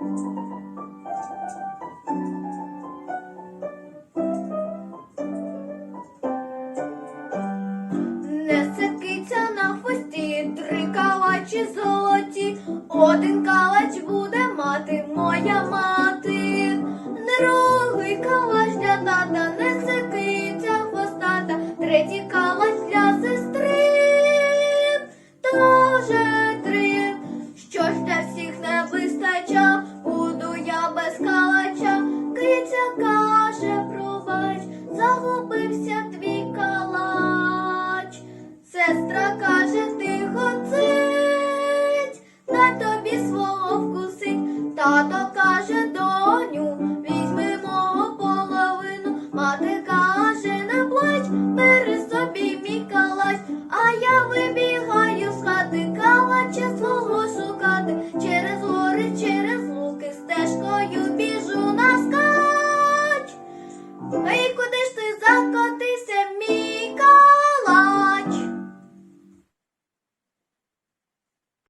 Несе киця на хвості, три калачі золоті, один калач буде мати моя мати. Другий калач для тата, несе киця хвостата, третій калач для сестри. Тоже каже, тихо цить, на тобі свого вкусить. Тато каже, доню, візьми мого половину. Мати каже, не плач, бери собі мій калач, а я вибігаю з хати, калача свого шукати.